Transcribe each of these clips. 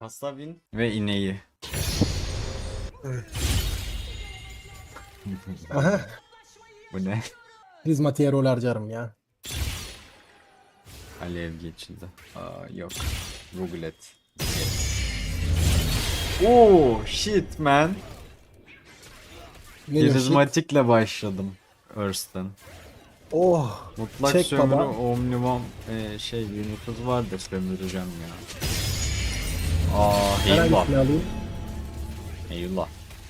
Kasabin ve ineği. Aha. Bu ne? Prizmatiğe rol harcarım ya. Alev geçildi. Aa, yok. Rugulet. Oh shit man. Ne? Prizmatikle başladım. Earth'ten. Oh. Mutlak Çek sömürü baba. omnivom e, şey Unitus var da sömüreceğim ya. Aa eyvah. alayım. Eyvah.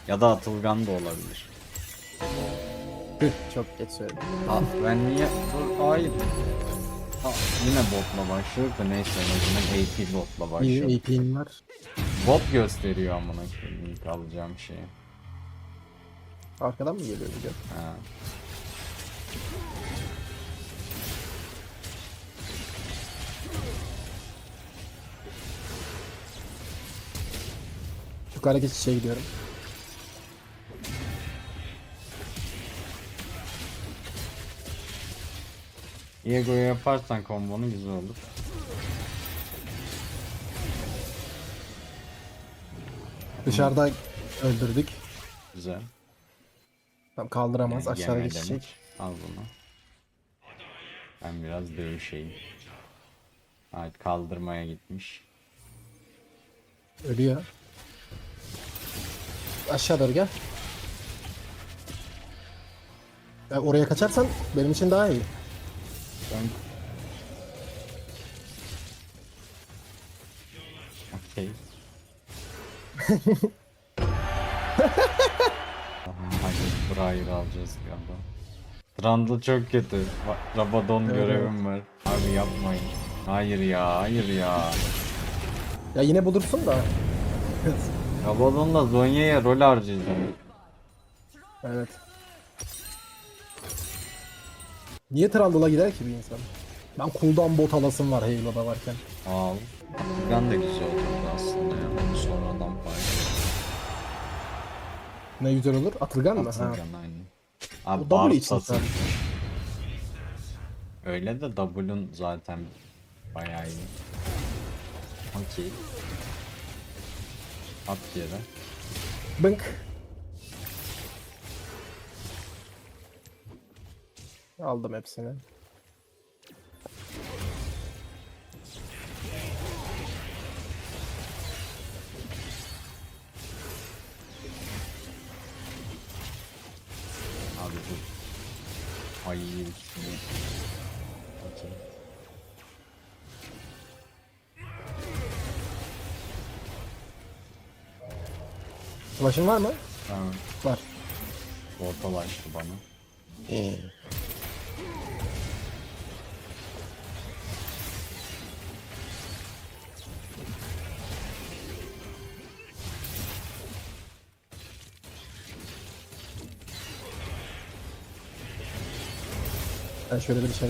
Ya da atılgan da olabilir. Çok geç söyledim. Aa, ben niye? Dur, hayır. Aa, yine botla başlıyor da neyse en azından AP botla İyi başlıyor. AP'in var. Bot gösteriyor amına koyayım ilk alacağım şeyi. Arkadan mı geliyor bir de? Ha. Yukarı geçişe gidiyorum. Diego'yu yaparsan kombonu güzel olur. Dışarıda öldürdük. Güzel. Tam kaldıramaz. Yani Aşağıda yeme geçecek. demek. Al bunu. Ben biraz dövüşeyim. Evet kaldırmaya gitmiş. Ölüyor. Aşağı doğru gel. Ya oraya kaçarsan benim için daha iyi. Ben... Okey. Hadi Briar alacağız galiba. Trundle çok kötü. Rabadon Evet, görevim var. Abi yapmayın. Hayır ya, hayır ya. Ya yine bulursun da. Rabadon'la Zonya'ya rol harcayacağım. evet. Niye Trundle'a gider ki bir insan? Ben cooldown bot alasım var Halo'da varken. Al. Gun da güzel olurdu aslında ya. Onu sonradan paylaşırım. Ne güzel olur. Atılgan mı? Ha. Atılgan aynen. Abi Bu W Bart için sadece. Öyle de W'un zaten bayağı iyi. Okey. At yere. Bınk. Aldım hepsini. Flash'ın var mı? Tamam. Var. Ortalaştı bana. Ben şöyle bir şey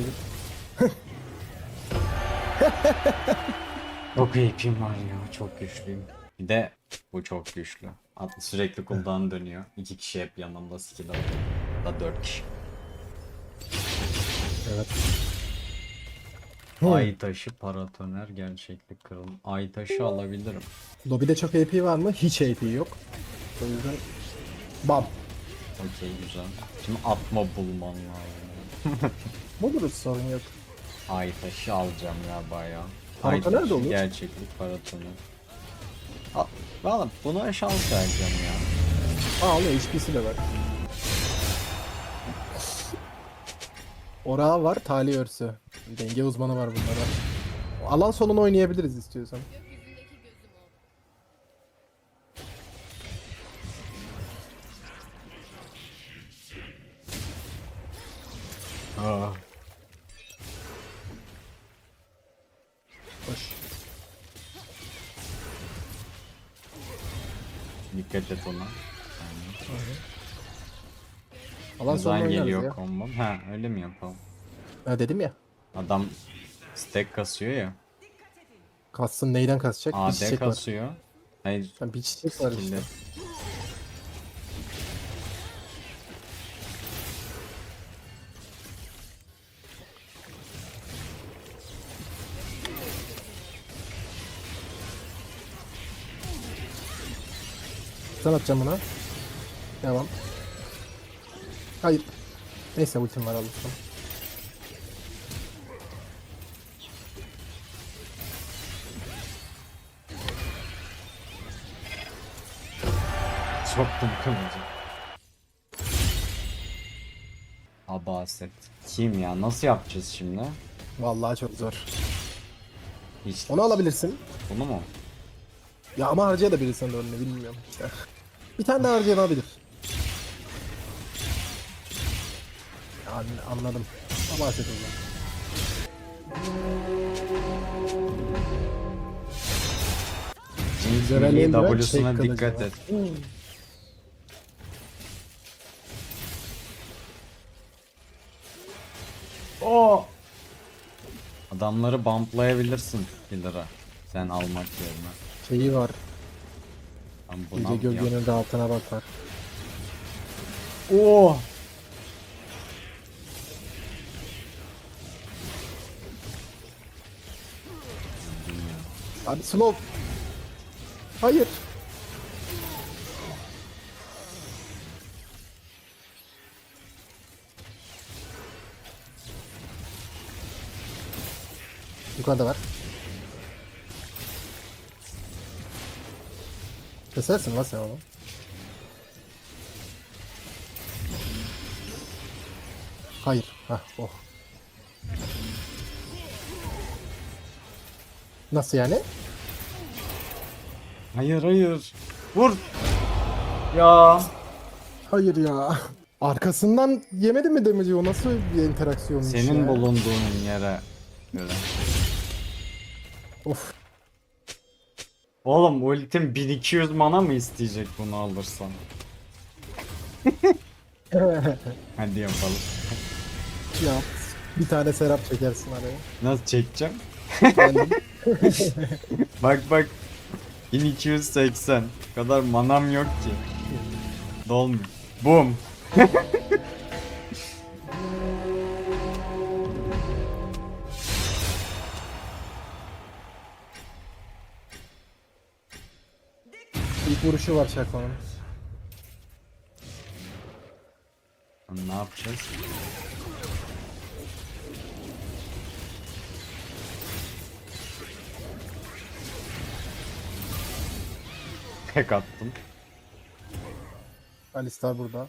Çok iyiyim var ya. Çok güçlüyüm. Bir de bu çok güçlü. At sürekli cooldown dönüyor. İki kişi hep yanımda skill alıyor. Da dört kişi. Evet. Ay taşı paratoner gerçeklik kırılım. Ay taşı alabilirim. Lobby'de çok AP var mı? Hiç AP yok. O yüzden bam. Okey güzel. Şimdi atma bulman lazım. Buluruz sorun yok. Ay taşı alacağım ya bayağı. Paratoner Ay de taşı, olur. Gerçeklik paratoner. Al, Valla buna şans vereceğim ya. Onun HP'si de var. Orağı var, tali örsü. Denge uzmanı var bunda da. Alan sonunu oynayabiliriz istiyorsan. Aa. Dikkat et ona. Alan oynarız geliyor ya. kombom. Ha öyle mi yapalım? Ha dedim ya. Adam stack kasıyor ya. Kassın neyden kasacak? bir AD çiçek var. kasıyor. Hayır Ha, bir çiçek var işte. Sen atacağım buna. Devam. Hayır. Neyse ultim var alırsın. Soktum kılıcı. Abaset. Kim ya? Nasıl yapacağız şimdi? Vallahi çok zor. Hiç. Onu alabilirsin. Bunu mu? Ya ama harcayabilirsin de önüne bilmiyorum. Bir tane daha harcayabilir. Yani anladım. Milli ben W'suna dikkat et. O. Adamları bumplayabilirsin Killer'a. Sen almak yerine. Şeyi var. Ben buna Gece gölgenin rahatına bakar. Oo. Abi slow. Hayır. Yukarıda var. Kesersin lan sen onu. Hayır. Hah oh. Nasıl yani? Hayır hayır. Vur. Ya. Hayır ya. Arkasından yemedi mi demeci o nasıl bir interaksiyonmuş Senin ya? bulunduğun yere göre. Of. Oğlum ultim 1200 mana mı isteyecek bunu alırsan? Hadi yapalım. ya bir tane serap çekersin araya. Nasıl çekeceğim? Kendim. Bak bak. 1280. Bu kadar manam yok ki. Dolmuş. Boom. İlk vuruşu var Şako'nun. Ne yapacağız? Tek attım. Alistar burada.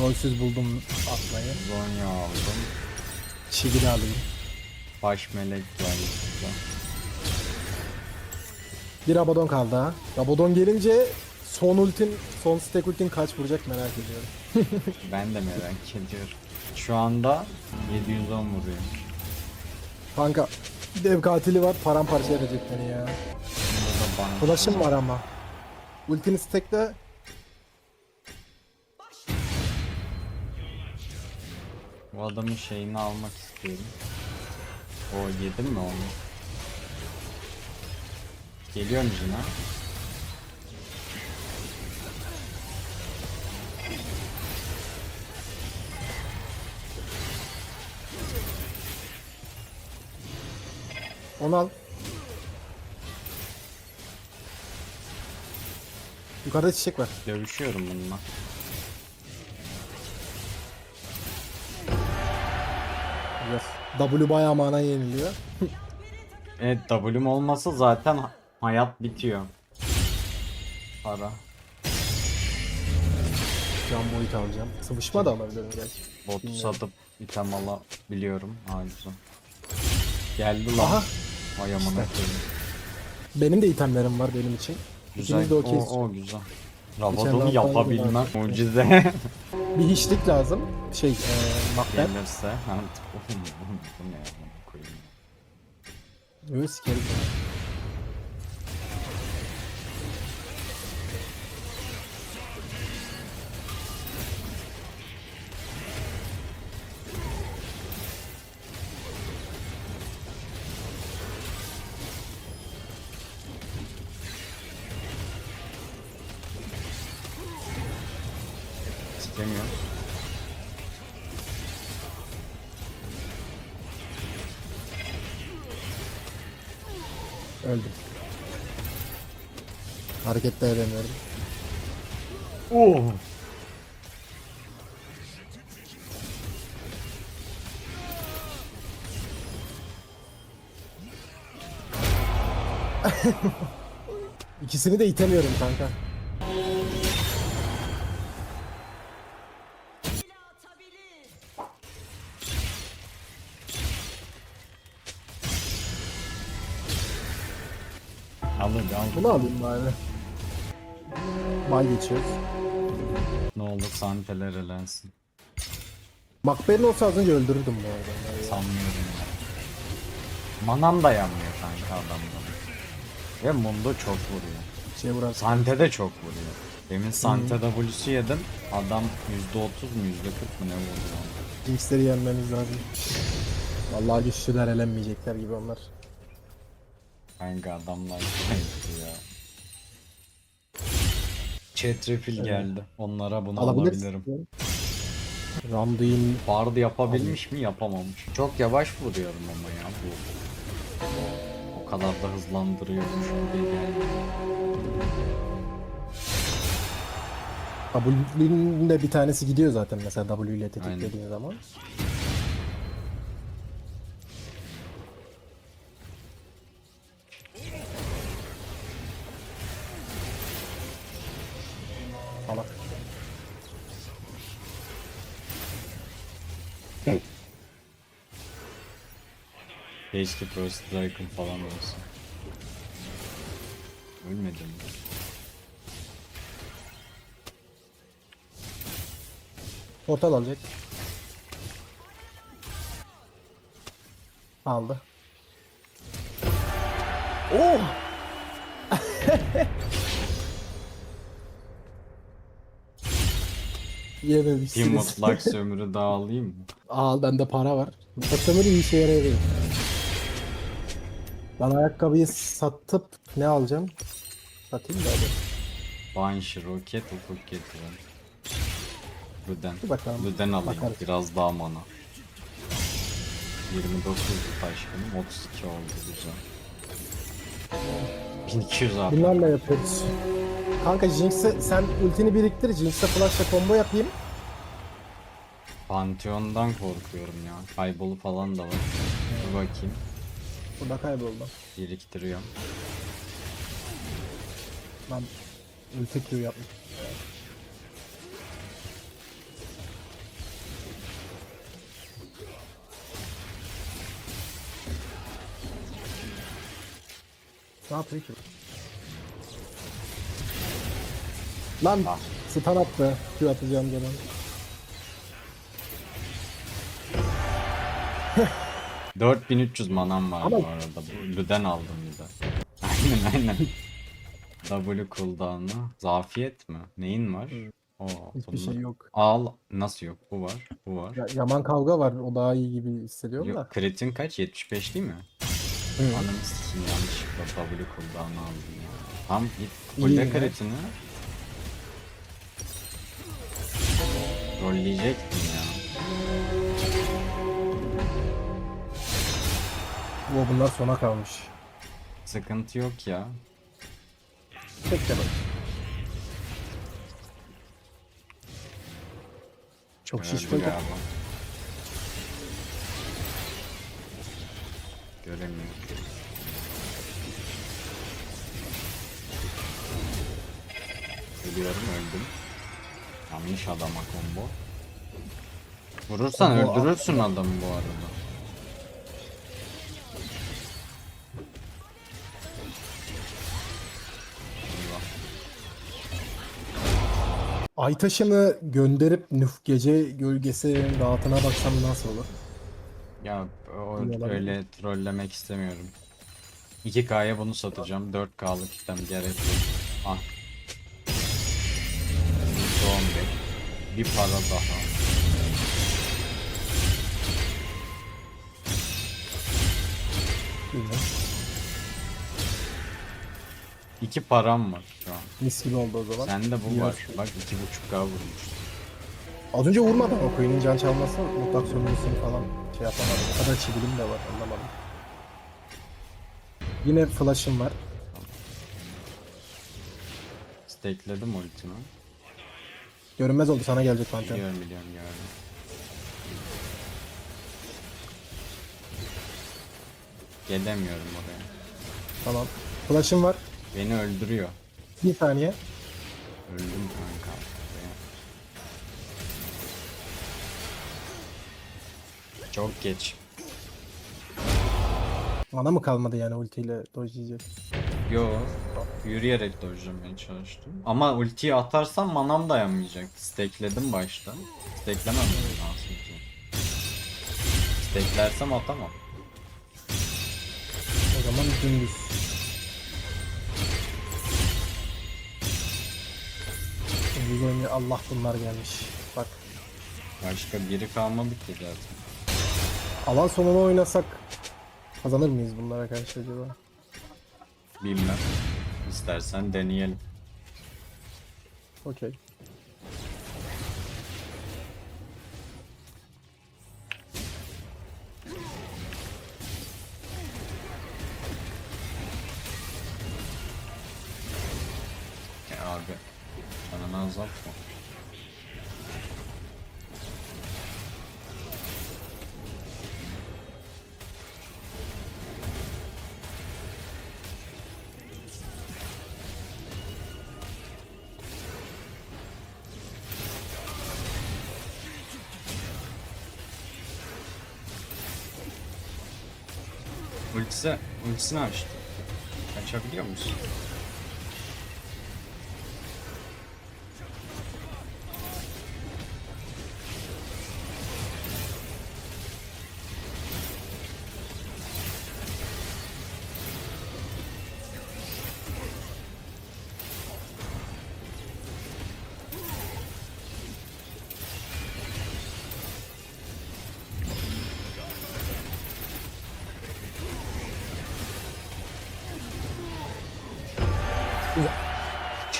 Rolsüz buldum atmayı. Zonya aldım. Çivili alayım. Baş melek burada. Bir Rabadon kaldı ha. Rabadon gelince son ultin, son stack ultin kaç vuracak merak ediyorum. Ben de merak ediyorum. Şu anda 710 vuruyor. Kanka dev katili var paramparça edecek beni ya. Flash'ım var ama. Ultini stackle Bu adamın şeyini almak istiyorum. O yedim mi onu? Geliyor mu Jina? onu al. Yukarıda çiçek var. Dövüşüyorum bununla. Güzel. W bayağı mana yeniliyor. Evet W'm olmasa zaten hayat bitiyor. Para. Can boyut alacağım. Sıvışma da alabilirim gerçi. Botu satıp item alabiliyorum. Ha güzel. Geldi lan. Aha. Vay amına koyayım. Benim de itemlerim var benim için. Güzel. De okeyiz. O, o güzel. Rabadon'u hafta yapabilmem aldım mucize. Bir hiçlik lazım. Şey, e, makber. Gelirse. Artık oğlum, oğlum, bu ne koyayım. Yok sikerim. Hareket de edemiyorum. Oh. İkisini de itemiyorum kanka. Alın al. Bunu alayım bari. Bay geçiyoruz. Ne olur santeler elensin. Macbeth'in olsa az önce öldürürdüm bu arada. Sanmıyorum ya. Manam dayanmıyor kanka adamdan. Ve Mundo çok vuruyor. Şey vuran Sante de çok vuruyor. Demin Sante W'su yedim. Adam %30 mu %40 mı ne vuruyor? Jinx'leri yenmemiz lazım. Vallahi güçlüler elenmeyecekler gibi onlar. Kanka adamlar gitti ya. Chat refill geldi. Onlara bunu alabilirim. Alabilirsin. Randuin Bard yapabilmiş mi? Yapamamış. Çok yavaş vuruyorum ama ya bu. O kadar da hızlandırıyormuş gibi gelmiyor. W'nin de bir tanesi gidiyor zaten mesela W ile tetiklediğin zaman. Keşke Pro Striker falan olsun. Ölmedim? Portal alacak. Aldı. Oh! Bir Yememişsiniz. mutlak sömürü daha alayım mı? Al bende para var. Mutlak iyi işe yarayabilir. Ben ayakkabıyı satıp ne alacağım? Satayım da hadi. Banshee, roket, ufuk getirin. Luden. Bir bakalım. Luden alayım. Bakarız. Biraz daha mana. 29 taşkınım. 32 oldu güzel. 1200 abi. Bunlarla yapıyoruz. Kanka Jinx'e sen ultini biriktir. Jinx'e flash'la combo yapayım. Pantheon'dan korkuyorum ya. Kaybolu falan da var. Bir bakayım. Burada kayboldu. Biriktiriyorum. Lan ulti Q yapmış. Ne yapıyor ki? Lan Ah. stun attı. Q atacağım zaman. Cık, 4300 manam var Ama- bu arada. Bu Luden aldım bir de. Aynen aynen. W cooldown'u. Zafiyet mi? Neyin var? Oo, Hiçbir bunlar- şey yok. Al. Nasıl yok? Bu var. Bu var. Ya, yaman kavga var. O daha iyi gibi hissediyorum da. Yok, kritin kaç? 75 değil mi? Hı. Ananı sikeyim yanlışlıkla W cooldown'u aldım ya. Tam Fulle ya. kritini. Rolleyecektim ya. O bunlar sona kalmış. Sıkıntı yok ya. Bekle bak. Çok şişko. galiba. Göremiyorum. Ölüyorum öldüm. Yanlış adama combo. Vurursan Combo öldürürsün adamı bu arada. Ay taşını gönderip nüf gece gölgesi rahatına baksam nasıl olur? Ya o, olabilir. öyle trollemek istemiyorum. 2K'ya bunu satacağım. 4K'lık item gerek yok. Ah. %15. Bir para daha. Bilmiyorum. İki param var şu an. Mis gibi oldu o zaman. Sende bu İyi var. olsun. Bak 2.5K vurmuş. Az önce vurmadı ama Queen'in can çalması mutlak sömürüsünü falan şey yapamadım. O kadar çivilim de var anlamadım. Yine flash'ım var. Stakeledim ultimi. Görünmez oldu sana gelecek Pantheon. Biliyorum biliyorum gördüm. Gelemiyorum oraya. Tamam. Flash'ım var. Beni öldürüyor. Bir saniye. Öldüm kanka. Çok geç. Mana mı kalmadı yani ultiyle dojlayacak? Yo. Yürüyerek dojlamaya çalıştım. Ama ultiyi atarsam manam dayanmayacak. Stakeledim başta. Staklemem lazım ki. Staklersem atamam. O zaman dümdüz. Oynuyor. Allah bunlar gelmiş. Bak. Başka biri kalmadı ki zaten. Alan sonunu oynasak kazanır mıyız bunlara karşı acaba? Bilmem. İstersen deneyelim. Okey. Ya abi. Canını azaltma. Ultisi, ultisini açtı. Kaçabiliyor musun?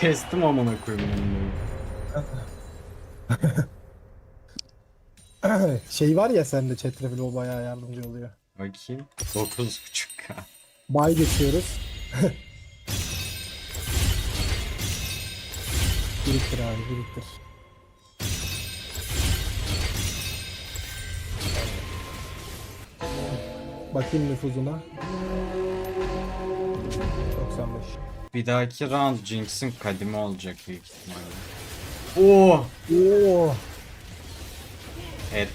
Kestim amına koyayım şey var ya sende Çetrefil o bayağı yardımcı oluyor. Bakayım. 9.5k. Bay geçiyoruz. biriktir abi biriktir. Bakayım nüfuzuna. 95. Bir dahaki round Jinx'in kadimi olacak büyük ihtimalle. Oo! Oo, Et.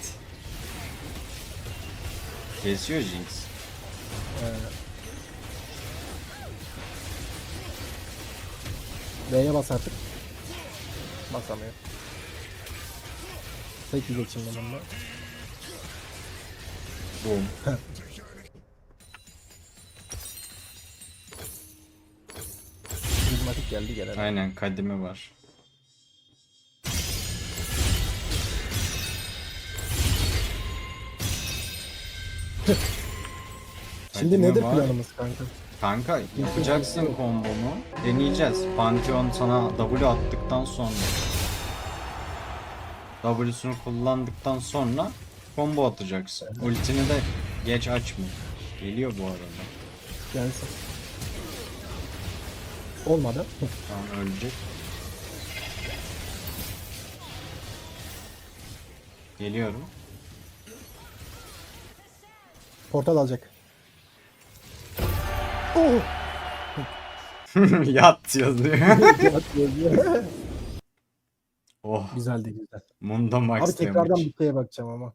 Kesiyor Jinx. B'ye bas artık. Basamıyor. Tek geçeyim ben onunla. Boom. geldi gelen. Aynen kadimi var. Şimdi Kadimi nedir var. planımız kanka? Kanka yapacaksın kombonu. Deneyeceğiz. Pantheon sana W attıktan sonra W'sunu kullandıktan sonra combo atacaksın. Ultini de geç açma. Geliyor bu arada. Gelsin. Olmadı. Tamam ölecek. Geliyorum. Portal alacak. Oh! Yat yazıyor. Yat yazıyor. oh. Güzeldi güzel. Mundo Max Abi tekrardan demiş. bir şeye bakacağım ama.